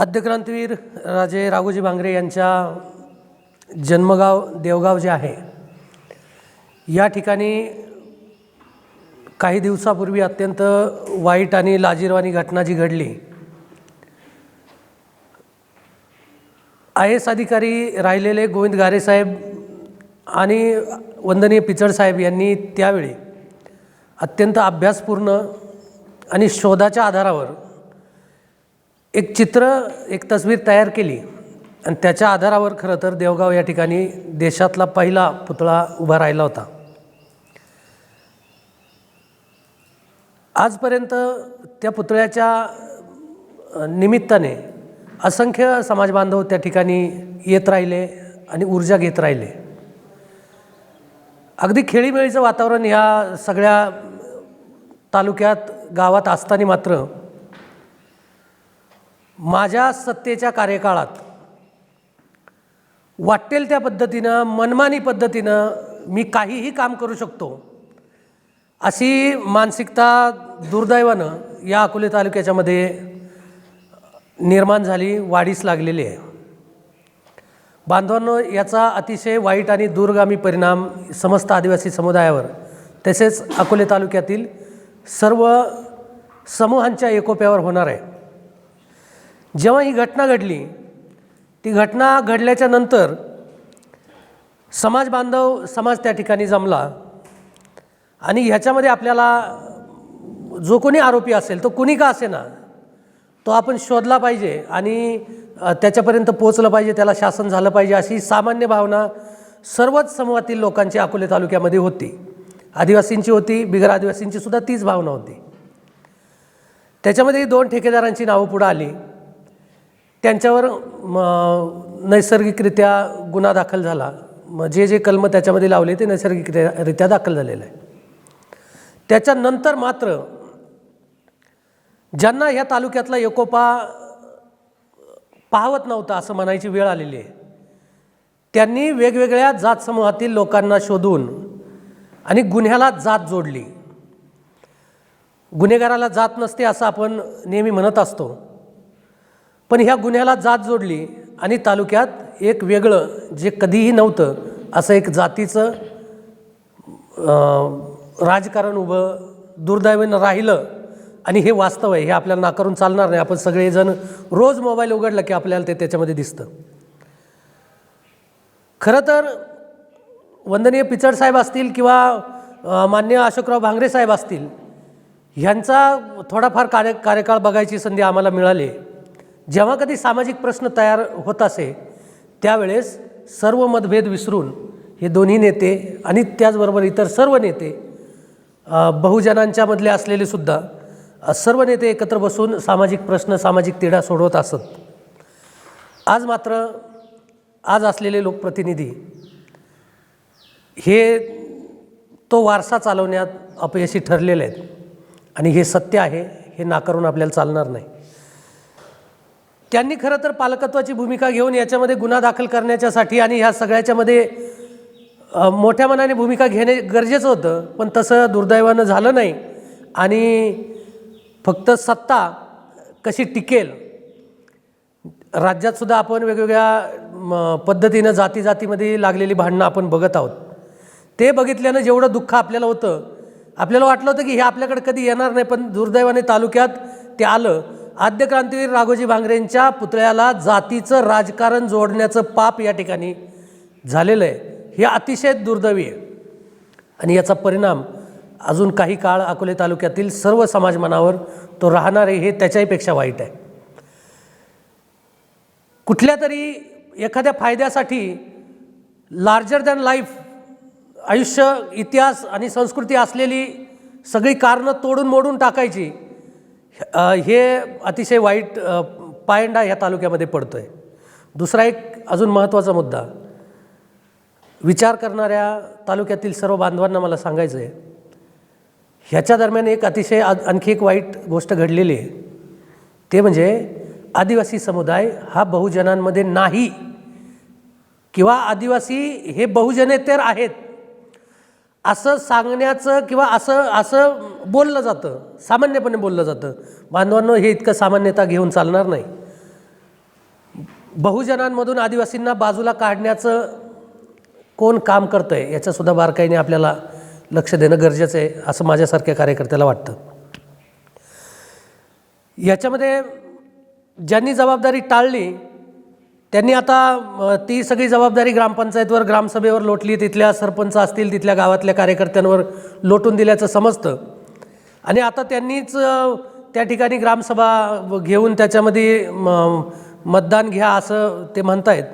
आद्यक्रांतीवीर राजे राघोजी भांगरे यांच्या जन्मगाव देवगाव जे आहे या ठिकाणी काही दिवसापूर्वी अत्यंत वाईट आणि लाजीरवाणी घटना जी घडली आय एस अधिकारी राहिलेले गोविंद गारेसाहेब आणि वंदनीय पिचड साहेब यांनी त्यावेळी अत्यंत अभ्यासपूर्ण आणि शोधाच्या आधारावर एक चित्र एक तस्वीर तयार केली. आणि त्याच्या आधारावर खरं तर देवगाव या ठिकाणी देशातला पहिला पुतळा उभा राहिला होता. आजपर्यंत त्या पुतळ्याच्या निमित्ताने असंख्य समाजबांधव त्या ठिकाणी येत राहिले आणि ऊर्जा घेत राहिले. अगदी खेळीमेळीचं वातावरण ह्या सगळ्या तालुक्यात गावात असताना मात्र माझ्या सत्तेच्या कार्यकाळात वाटेल त्या पद्धतीनं मनमानी पद्धतीनं मी काहीही काम करू शकतो अशी मानसिकता दुर्दैवानं या अकोले तालुक्याच्यामध्ये निर्माण झाली वाढीस लागलेली आहे. बांधवांनो याचा अतिशय वाईट आणि दूरगामी परिणाम समस्त आदिवासी समुदायावर तसेच अकोले तालुक्यातील सर्व समूहांच्या एकोप्यावर होणार आहे. जेव्हा ही घटना घडली ती घटना घडल्याच्या नंतर समाज बांधव समाज त्या ठिकाणी जमला आणि ह्याच्यामध्ये आपल्याला जो कोणी आरोपी असेल तो कुणी का असे ना तो आपण शोधला पाहिजे आणि त्याच्यापर्यंत पोचलं पाहिजे त्याला शासन झालं पाहिजे अशी सामान्य भावना सर्वच समूहातील लोकांची अकोले तालुक्यामध्ये होती. आदिवासींची होती बिगर आदिवासींची सुद्धा तीच भावना होती. त्याच्यामध्ये दोन ठेकेदारांची नावं पुढं आली. त्यांच्यावर म, नैसर्गिकरित्या गुन्हा दाखल झाला. मग जे जे कलम त्याच्यामध्ये लावले ते नैसर्गिकरित्या दाखल झालेलं आहे त्याच्यानंतर मात्र ज्यांना ह्या तालुक्यातला एकोपा पाहवत नव्हता असं म्हणायची वेळ आलेली आहे त्यांनी वेगवेगळ्या जात समूहातील लोकांना शोधून आणि गुन्ह्याला जात जोडली. गुन्हेगाराला जात नसते असं आपण नेहमी म्हणत असतो. पण ह्या गुन्ह्याला जात जोडली आणि तालुक्यात एक वेगळं जे कधीही नव्हतं असं एक जातीचं राजकारण उभं दुर्दैवानं राहिलं आणि हे वास्तव आहे हे आपल्याला नाकारून चालणार नाही. आपण सगळेजण रोज मोबाईल उघडला की आपल्याला ते त्याच्यामध्ये दिसतं. खरं तर वंदनीय पिचड साहेब असतील किंवा मान्य अशोकराव भांगरे साहेब असतील ह्यांचा थोडाफार कार्य कार्यकाळ बघायची संधी आम्हाला मिळाली. जेव्हा कधी सामाजिक प्रश्न तयार होत असे त्यावेळेस सर्व मतभेद विसरून हे दोन्ही नेते आणि त्याचबरोबर इतर सर्व नेते बहुजनांच्यामधले असलेले सुद्धा सर्व नेते एकत्र बसून सामाजिक प्रश्न सामाजिक तिढा सोडवत असत. आज मात्र आज असलेले लोकप्रतिनिधी हे तो वारसा चालवण्यात अपयशी ठरलेले आहेत. आणि हे सत्य आहे हे नाकारून आपल्याला चालणार नाही. त्यांनी खरं तर पालकत्वाची भूमिका घेऊन याच्यामध्ये गुन्हा दाखल करण्याच्यासाठी आणि ह्या सगळ्याच्यामध्ये मोठ्या मनाने भूमिका घेणे गरजेचं होतं पण तसं दुर्दैवानं झालं नाही. आणि फक्त सत्ता कशी टिकेल राज्यातसुद्धा आपण वेगवेगळ्या पद्धतीनं जाती जातीमध्ये लागलेली भांडणं आपण बघत आहोत. ते बघितल्यानं जेवढं दुःख आपल्याला होतं आपल्याला वाटलं होतं की हे आपल्याकडे कधी येणार नाही पण दुर्दैवाने तालुक्यात ते आलं. आद्य क्रांतीवीर राघोजी भांगरेंच्या पुतळ्याला जातीचं राजकारण जोडण्याचं पाप या ठिकाणी झालेलं आहे. हे अतिशय दुर्दैवी आहे. आणि याचा परिणाम अजून काही काळ अकोले तालुक्यातील सर्व समाजमानावर तो राहणार आहे हे त्याच्याहीपेक्षा वाईट आहे. कुठल्या तरी एखाद्या फायद्यासाठी लार्जर दॅन लाईफ आयुष्य इतिहास आणि संस्कृती असलेली सगळी कारणं तोडून मोडून टाकायची हे अतिशय वाईट पायंडा ह्या तालुक्यामध्ये पडतो आहे दुसरा एक अजून महत्त्वाचा मुद्दा. विचार करणाऱ्या तालुक्यातील सर्व बांधवांना मला सांगायचं आहे ह्याच्या दरम्यान एक अतिशय आ- आणखी एक वाईट गोष्ट घडलेली आहे. ते म्हणजे आदिवासी समुदाय हा बहुजनांमध्ये नाही किंवा आदिवासी हे बहुजनेतर आहेत असं सांगण्याचं किंवा असं असं बोललं जातं. सामान्यपणे बोललं जातं. बांधवांनो हे इतकं सामान्यता घेऊन चालणार नाही. बहुजनांमधून आदिवासींना बाजूला काढण्याचं कोण काम करतं आहे याच्यासुद्धा बारकाईने आपल्याला लक्ष देणं गरजेचं आहे असं माझ्यासारख्या कार्यकर्त्याला वाटतं. याच्यामध्ये ज्यांनी जबाबदारी टाळली त्यांनी आता ती सगळी जबाबदारी ग्रामपंचायतवर ग्रामसभेवर लोटली तिथल्या सरपंच असतील तिथल्या गावातल्या कार्यकर्त्यांवर लोटून दिल्याचं समजतं. आणि आता त्यांनीच त्या ठिकाणी ग्रामसभा घेऊन त्याच्यामध्ये म- मतदान घ्या असं ते म्हणतायत.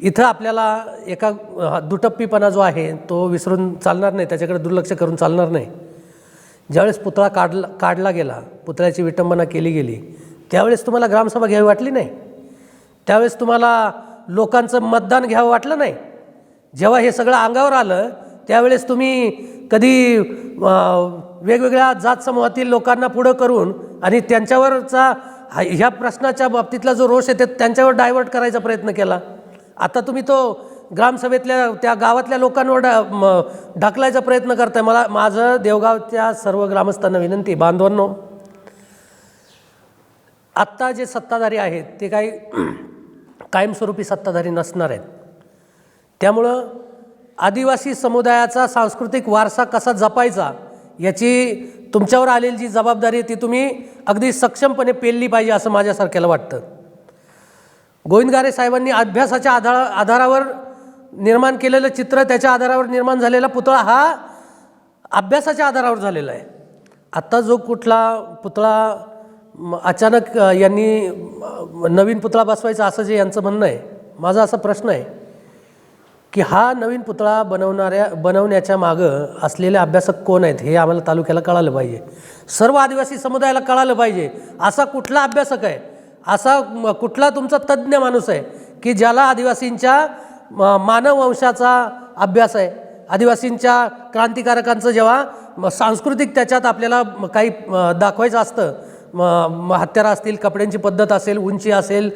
इथं आपल्याला एका दुटप्पीपणा जो आहे तो विसरून चालणार नाही त्याच्याकडे दुर्लक्ष करून चालणार नाही. ज्यावेळेस पुतळा काढला काढला गेला पुतळ्याची विटंबना केली गेली त्यावेळेस तुम्हाला ग्रामसभा घ्यावी वाटली नाही? त्यावेळेस तुम्हाला लोकांचं मतदान घ्यावं वाटलं नाही? जेव्हा हे सगळं अंगावर आलं त्यावेळेस तुम्ही कधी वेगवेगळ्या जात समूहातील लोकांना पुढं करून आणि त्यांच्यावरचा ह्या प्रश्नाच्या बाबतीतला जो रोष आहे त्यांच्यावर डायव्हर्ट करायचा प्रयत्न केला? आता तुम्ही तो ग्रामसभेतल्या त्या गावातल्या लोकांवर डा म- ढकलायचा प्रयत्न करताय. मला माझं देवगावच्या सर्व ग्रामस्थांना विनंती बांधवांनो आत्ता जे सत्ताधारी आहेत ते काही कायमस्वरूपी सत्ताधारी नसणार आहेत. त्यामुळं आदिवासी समुदायाचा सांस्कृतिक वारसा कसा जपायचा याची तुमच्यावर आलेली जी जबाबदारी आहे ती तुम्ही अगदी सक्षमपणे पेलली पाहिजे असं माझ्यासारख्याला वाटतं. गोविंदगारे साहेबांनी अभ्यासाच्या आधार आधारावर निर्माण केलेलं चित्र त्याच्या आधारावर निर्माण झालेला पुतळा हा अभ्यासाच्या आधारावर झालेला आहे. आत्ता जो कुठला पुतळा अचानक यांनी नवीन पुतळा बसवायचा असं जे यांचं म्हणणं आहे माझा असा प्रश्न आहे की हा नवीन पुतळा बनवणाऱ्या बनवण्याच्या मागं असलेले अभ्यासक कोण आहेत हे आम्हाला तालुक्याला कळालं पाहिजे. सर्व आदिवासी समुदायाला कळालं पाहिजे असा कुठला अभ्यासक आहे असा कुठला तुमचा तज्ज्ञ माणूस आहे की ज्याला आदिवासींच्या म- मानव वंशाचा अभ्यास आहे. आदिवासींच्या क्रांतिकारकांचं जेव्हा सांस्कृतिक त्याच्यात आपल्याला काही दाखवायचं असतं म हत्यारं असतील कपड्यांची पद्धत असेल उंची असेल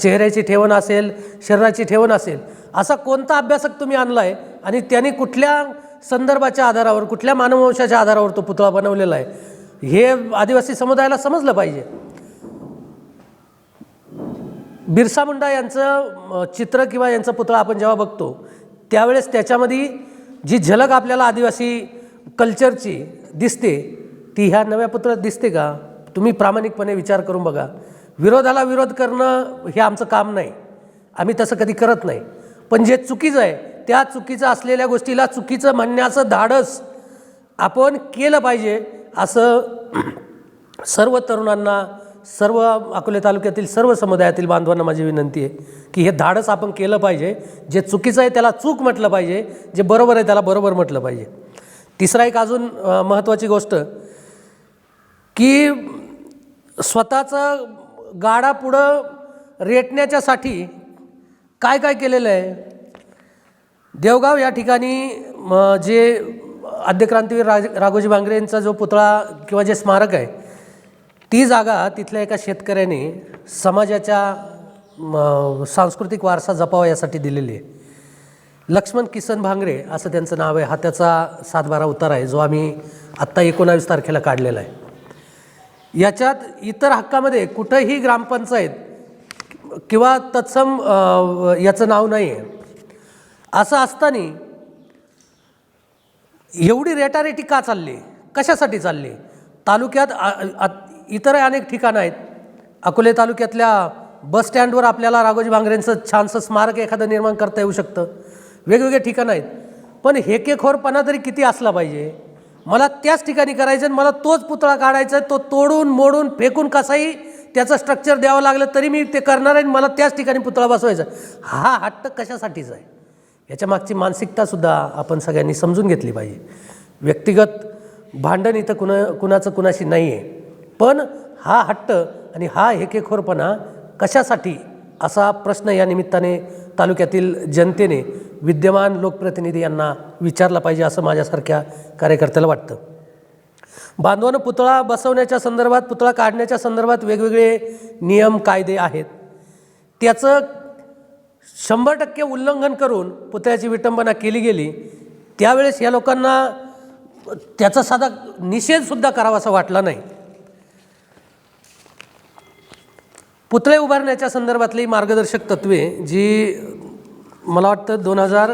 चेहऱ्याची ठेवण असेल शरीराची ठेवण असेल असा कोणता अभ्यासक तुम्ही आणला आहे आणि त्याने कुठल्या संदर्भाच्या आधारावर कुठल्या मानववंशाच्या आधारावर तो पुतळा बनवलेला आहे? हे आदिवासी समुदायाला समजलं पाहिजे. बिरसा मुंडा यांचं चित्र किंवा यांचा पुतळा आपण जेव्हा बघतो त्यावेळेस त्याच्यामध्ये जी झलक आपल्याला आदिवासी कल्चरची दिसते ती ह्या नव्या पुतळ्यात दिसते का? तुम्ही प्रामाणिकपणे विचार करून बघा. विरोधाला विरोध करणं हे आमचं काम नाही. आम्ही तसं कधी करत नाही. पण जे चुकीचं आहे त्या चुकीचं असलेल्या गोष्टीला चुकीचं म्हणण्याचं धाडस आपण केलं पाहिजे असं सर्व तरुणांना सर्व अकोले तालुक्यातील सर्व समुदायातील बांधवांना माझी विनंती आहे की हे धाडस आपण केलं पाहिजे. जे चुकीचं आहे त्याला चूक म्हटलं पाहिजे. जे बरोबर आहे त्याला बरोबर म्हटलं पाहिजे. तिसरा एक अजून महत्त्वाची गोष्ट की स्वतःचं गाडा पुढं रेटण्याच्यासाठी काय काय केलेलं आहे? देवगाव या ठिकाणी म, जे आद्यक्रांतीवीर राज राघोजी बांगरेंचा जो पुतळा किंवा जे स्मारक आहे ती जागा तिथल्या एका शेतकऱ्याने समाजाच्या सांस्कृतिक वारसा जपावा यासाठी दिलेली आहे. लक्ष्मण किसन भांगरे असं त्यांचं नाव आहे. हा त्याचा सातबारा उतार आहे जो आम्ही आत्ता एकोणावीस तारखेला काढलेला आहे. याच्यात इतर हक्कामध्ये कुठंही ग्रामपंचायत किंवा तत्सम याचं नाव नाही आहे असं असताना एवढी रेटारेटी का चालली? कशासाठी चालली? तालुक्यात इतरही अनेक ठिकाणं आहेत. अकोले तालुक्यातल्या बस स्टँडवर आपल्याला राघोजी भांगरेंचं छानसं स्मारक एखादं निर्माण करता येऊ शकतं. वेगवेगळे ठिकाणं आहेत. पण हेकेखोरपणा तरी किती असला पाहिजे? मला त्याच ठिकाणी करायचं आणि मला तोच पुतळा काढायचा आहे तो तोडून मोडून फेकून कसाही त्याचं स्ट्रक्चर द्यावं लागलं तरी मी ते करणार आहे आणि मला त्याच ठिकाणी पुतळा बसवायचा हा हट्ट कशासाठीच आहे? याच्या मागची मानसिकतासुद्धा आपण सगळ्यांनी समजून घेतली पाहिजे. व्यक्तिगत भांडण इथं कुणा कुणाचं कुणाशी नाही आहे पण हा हट्ट आणि हा हेकेखोरपणा कशासाठी असा प्रश्न या निमित्ताने तालुक्यातील जनतेने विद्यमान लोकप्रतिनिधी यांना विचारला पाहिजे असं माझ्यासारख्या कार्यकर्त्याला वाटतं. बांधवानं पुतळा बसवण्याच्या संदर्भात पुतळा काढण्याच्या संदर्भात वेगवेगळे नियम कायदे आहेत. त्याचं शंभर टक्के उल्लंघन करून पुतळ्याची विटंबना केली गेली त्यावेळेस या लोकांना त्याचा साधा निषेधसुद्धा करावासा वाटला नाही. पुतळे उभारण्याच्या संदर्भातली मार्गदर्शक तत्वे जी मला वाटतं दोन हजार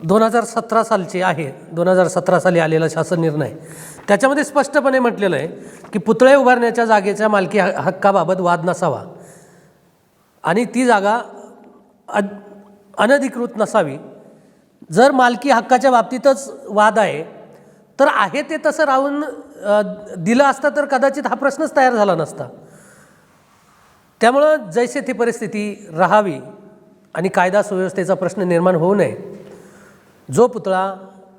दोन हजार सतरा सालची आहे. दोन हजार सतरा साली आलेला शासन निर्णय. त्याच्यामध्ये स्पष्टपणे म्हटलेलं आहे की पुतळे उभारण्याच्या जागेच्या मालकी ह- हक्काबाबत वाद नसावा. आणि ती जागा अद अनधिकृत नसावी. जर मालकी हक्काच्या बाबतीतच वाद आहे तर आहे ते तसं राहून दिलं असतं तर कदाचित हा प्रश्नच तयार झाला नसता. त्यामुळं जैसे ती परिस्थिती राहावी आणि कायदा सुव्यवस्थेचा प्रश्न निर्माण होऊ नये. जो पुतळा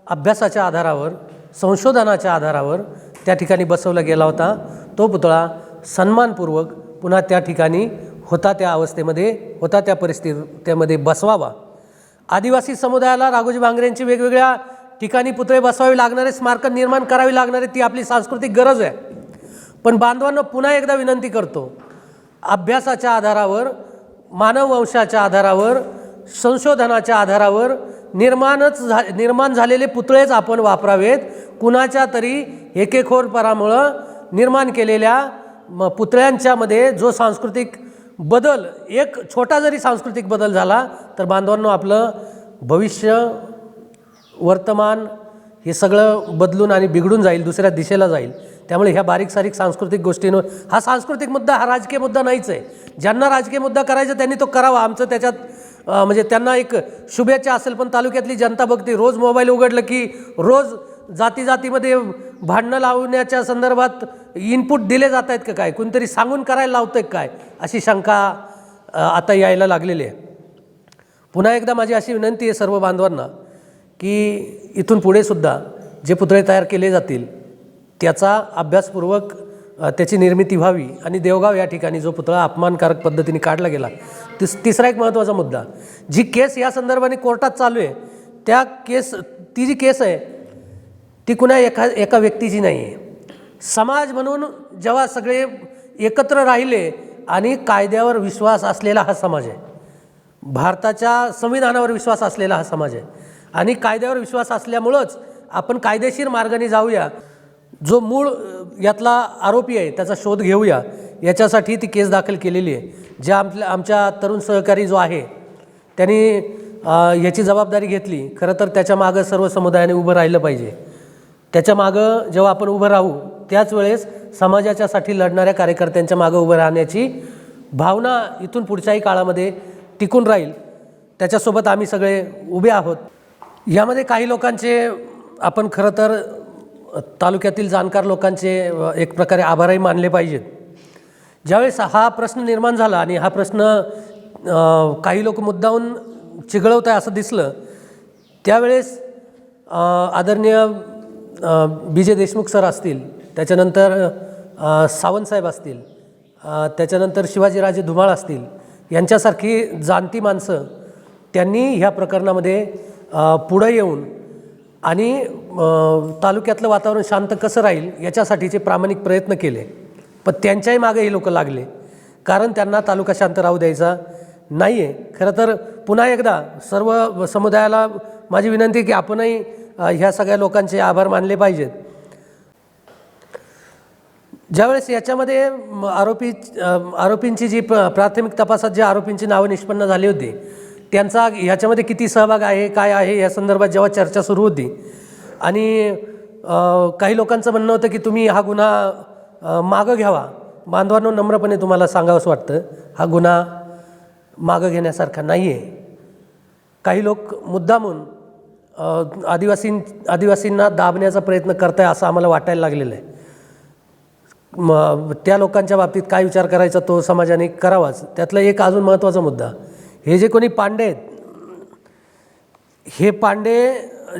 अभ्यासाच्या आधारावर संशोधनाच्या आधारावर त्या ठिकाणी बसवला गेला होता तो पुतळा सन्मानपूर्वक पुन्हा त्या ठिकाणी होता त्या अवस्थेमध्ये होता त्या परिस्थितीमध्ये बसवावा. आदिवासी समुदायाला राघोजी भांगरेंची वेगवेगळ्या ठिकाणी पुतळे बसवावे लागणारे स्मारकं निर्माण करावी लागणारे ती आपली सांस्कृतिक गरज आहे. पण बांधवांना पुन्हा एकदा विनंती करतो अभ्यासाच्या आधारावर मानववंशाच्या आधारावर संशोधनाच्या आधारावर निर्माणच झा निर्माण झालेले पुतळेच आपण वापरावेत. कुणाच्या तरी एकेखोरपणामुळं निर्माण केलेल्या म पुतळ्यांच्यामध्ये जो सांस्कृतिक बदल एक छोटा जरी सांस्कृतिक बदल झाला तर बांधवांनो आपलं भविष्य वर्तमान हे सगळं बदलून आणि बिघडून जाईल दुसऱ्या दिशेला जाईल. त्यामुळे ह्या बारीक सारीक सांस्कृतिक गोष्टींवर हा सांस्कृतिक मुद्दा हा राजकीय मुद्दा नाहीच आहे. ज्यांना राजकीय मुद्दा करायचा त्यांनी तो करावा. आमचं त्याच्यात म्हणजे त्यांना एक शुभेच्छा असेल पण तालुक्यातली जनता बघते रोज मोबाईल उघडलं की रोज जाती जातीमध्ये भांडणं लावण्याच्या संदर्भात इनपुट दिले जात आहेत का काय? कोणतरी सांगून करायला लावतंय काय? अशी शंका आता यायला लागलेली आहे. पुन्हा एकदा माझी अशी विनंती आहे सर्व बांधवांना की इथून पुढे सुद्धा जे पुतळे तयार केले जातील त्याचा अभ्यासपूर्वक त्याची निर्मिती व्हावी आणि देवगाव या ठिकाणी जो पुतळा अपमानकारक पद्धतीने काढला गेला तिस तिसरा एक महत्त्वाचा मुद्दा जी केस या संदर्भाने कोर्टात चालू आहे त्या केस ती जी केस आहे ती कुणा एका एका व्यक्तीची नाही आहे. समाज म्हणून जेव्हा सगळे एकत्र राहिले आणि कायद्यावर विश्वास असलेला हा समाज आहे भारताच्या संविधानावर विश्वास असलेला हा समाज आहे आणि कायद्यावर विश्वास असल्यामुळंच आपण कायदेशीर मार्गाने जाऊया. जो मूळ यातला आरोपी आहे त्याचा शोध घेऊया. याच्यासाठी ती केस दाखल केलेली आहे. ज्या आमच्या आमच्या तरुण सहकारी जो आहे त्यांनी याची जबाबदारी घेतली. खरं तर त्याच्या मागं सर्व समुदायाने उभं राहिलं पाहिजे. त्याच्या मागं जेव्हा आपण उभं राहू त्याच वेळेस समाजाच्यासाठी लढणाऱ्या कार्यकर्त्यांच्या मागं उभं राहण्याची भावना इथून पुढच्याही काळामध्ये टिकून राहील. त्याच्यासोबत आम्ही सगळे उभे आहोत. यामध्ये काही लोकांचे आपण खरं तर तालुक्यातील जाणकार लोकांचे एक प्रकारे आभारही मानले पाहिजेत. ज्यावेळेस हा प्रश्न निर्माण झाला आणि हा प्रश्न काही लोक मुद्दाहून चिघळवत आहे असं दिसलं त्यावेळेस आदरणीय बी जे देशमुख सर असतील त्याच्यानंतर सावंतसाहेब असतील त्याच्यानंतर शिवाजीराजे धुमाळ असतील यांच्यासारखी जाणती माणसं त्यांनी ह्या प्रकरणामध्ये पुढं येऊन आणि तालुक्यातलं वातावरण शांत कसं राहील याच्यासाठीचे प्रामाणिक प्रयत्न केले पण त्यांच्याही मागे हे लोक लागले. कारण त्यांना तालुका शांत राहू द्यायचा नाही आहे खरं तर पुन्हा एकदा सर्व समुदायाला माझी विनंती आहे की आपणही ह्या सगळ्या लोकांचे आभार मानले पाहिजेत. ज्यावेळेस याच्यामध्ये म, आरोपी आरोपींची जी प्राथमिक तपासात जे आरोपींची नावं निष्पन्न झाली होती त्यांचा ह्याच्यामध्ये किती सहभाग आहे काय आहे या संदर्भात जेव्हा चर्चा सुरू होती. आणि काही लोकांचं म्हणणं होतं की तुम्ही हा गुन्हा मागं घ्यावा. बांधवांनो नम्रपणे तुम्हाला सांगावंसं वाटतं. हा गुन्हा मागं घेण्यासारखा नाही आहे काही लोक मुद्दामून अ, आदिवासीं आदिवासींना दाबण्याचा प्रयत्न करताय असं आम्हाला वाटायला लागलेलं आहे म त्या लोकांच्या बाबतीत काय विचार करायचा तो समाजाने करावाच. त्यातला एक अजून महत्त्वाचा मुद्दा. हे जे कोणी पांडे आहेत हे पांडे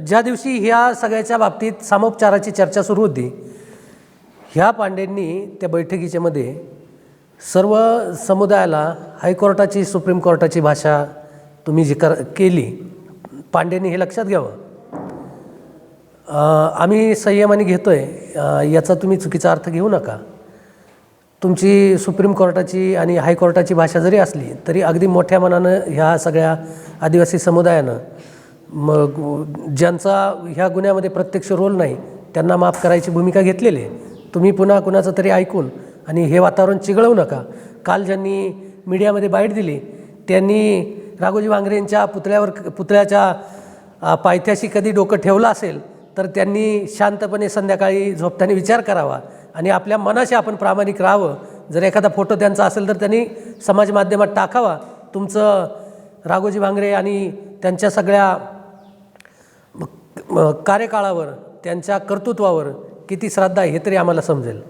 ज्या दिवशी ह्या सगळ्याच्या बाबतीत सामोपचाराची चर्चा सुरू होती ह्या पांडेंनी त्या बैठकीच्यामध्ये सर्व समुदायाला हायकोर्टाची सुप्रीम कोर्टाची भाषा तुम्ही जी कर केली. पांडेंनी हे लक्षात घ्यावं. आम्ही संयमाने घेतो आहे याचा तुम्ही चुकीचा अर्थ घेऊ नका. तुमची सुप्रीम कोर्टाची आणि हायकोर्टाची भाषा जरी असली तरी अगदी मोठ्या मनानं ह्या सगळ्या आदिवासी समुदायानं मग ज्यांचा ह्या गुन्ह्यामध्ये प्रत्यक्ष रोल नाही त्यांना माफ करायची भूमिका घेतलेली आहे. तुम्ही पुन्हा कुणाचं तरी ऐकून आणि हे वातावरण चिघळवू नका. काल ज्यांनी मीडियामध्ये बाईट दिली त्यांनी राघोजी वांगरेंच्या पुतळ्यावर पुतळ्याच्या पायथ्याशी कधी डोकं ठेवलं असेल तर त्यांनी शांतपणे संध्याकाळी झोपताना विचार करावा. आणि आपल्या मनाशी आपण प्रामाणिक राहावं. जर एखादा फोटो त्यांचा असेल तर त्यांनी समाज माध्यमात टाकावा. तुमचं राघोजी भांगरे आणि त्यांच्या सगळ्या कार्यकाळावर त्यांच्या कर्तृत्वावर किती श्रद्धा आहे हे तरी आम्हाला समजेल.